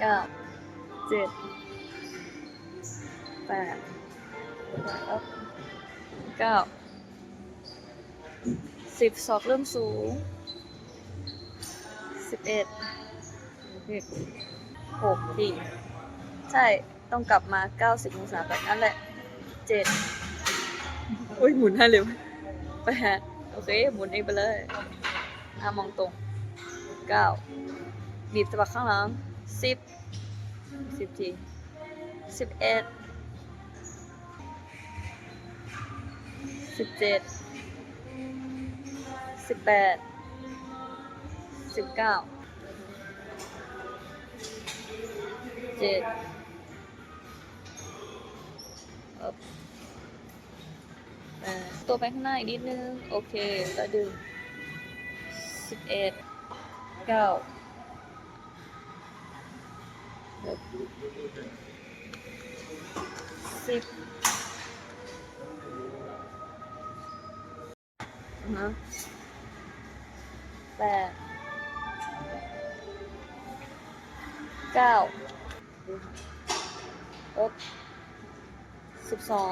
เก้าเจ็ดแปดแล้วเก้าสิบศอกเริ่มสูงสิบเอ็ดหกทีใช่ต้องกลับมาเก้าสิบองศาแบบนั้นแหละเจ็ดอุ้ยหมุนให้เร็วแปดโอเค หมุนเองไปเลยอะมองตรงเก้าบีบสะบักข้างหลัง สิบสิบทีสิบเอ็ดสิบเจ็ดสิบแปดสิบเก้าเจ็ดอบแปตัวไปข้างหน้าอีกนิดนึง โอเคแล้วดึงสิบเอ็ดเก้า สิบอ่าฮะแปดเก้าเอ๊บสิบสอง